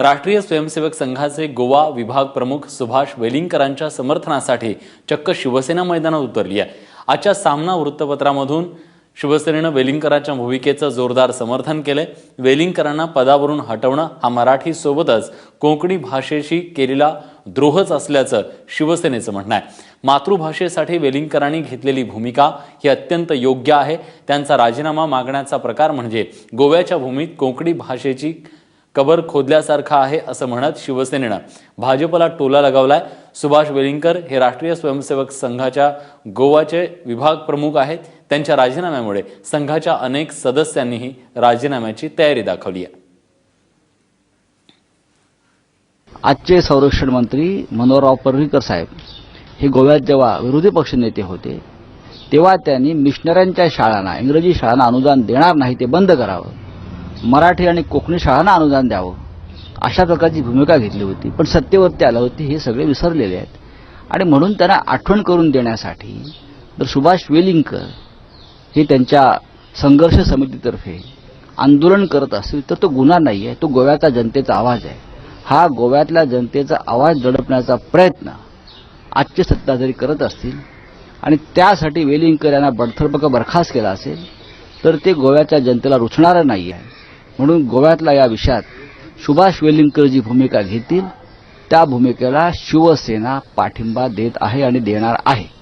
राष्ट्रीय स्वयंसेवक संघाचे गोवा विभाग प्रमुख सुभाष वेलिंगकरांच्या समर्थनासाठी चक्क शिवसेना मैदानात उतरली आहे. आजच्या सामना वृत्तपत्रामधून शिवसेनेनं वेलिंगकरांच्या भूमिकेचं जोरदार समर्थन केलंय. वेलिंगकरांना पदावरून हटवणं हा मराठी सोबतच कोकणी भाषेशी केलेला द्रोहच असल्याचं शिवसेनेचं म्हणणं आहे. मातृभाषेसाठी वेलिंगकरांनी घेतलेली भूमिका ही अत्यंत योग्य आहे. त्यांचा राजीनामा मागण्याचा प्रकार म्हणजे गोव्याच्या भूमीत कोकणी भाषेची कबर खोदल्यासारखा आहे असं म्हणत शिवसेनेनं भाजपला टोला लगावलाय. सुभाष वेलिंगकर हे राष्ट्रीय स्वयंसेवक संघाच्या गोवाचे विभाग प्रमुख आहेत. त्यांच्या राजीनाम्यामुळे संघाच्या अनेक सदस्यांनीही राजीनाम्याची तयारी दाखवली आहे. आजचे संरक्षण मंत्री मनोहरराव पर्रीकर साहेब हे गोव्यात जेव्हा विरोधी पक्षनेते होते तेव्हा त्यांनी मिशनऱ्यांच्या शाळांना इंग्रजी शाळांना अनुदान देणार नाही ते बंद करावं. मराठी आणि कोकणी शाळांना अनुदान द्यावं. अशा प्रकारची भूमिका घेतली होती. पण सत्तेवरती आलं होती हे सगळे विसरलेले आहेत. आणि म्हणून त्यांना आठवण करून देण्यासाठी तर सुभाष वेलिंगकर हे त्यांच्या संघर्ष समितीतर्फे आंदोलन करत असतील तर तो गुन्हा नाही आहे तो गोव्याचा जनतेचा आवाज आहे. हा गोव्यातल्या जनतेचा आवाज दडपण्याचा प्रयत्न आजचे सत्ताधारी करत असतील आणि त्यासाठी वेलिंगकर यांना बडथडपक बरखास्त केला असेल तर ते गोव्याच्या जनतेला रुचणारं नाही आहे. म्हणून गोव्यातल्या या विषयात सुभाष वेलिंगकर जी भूमिका घेतील. त्या भूमिकेला शिवसेना पाठिंबा देत आहे आणि देणार आहे.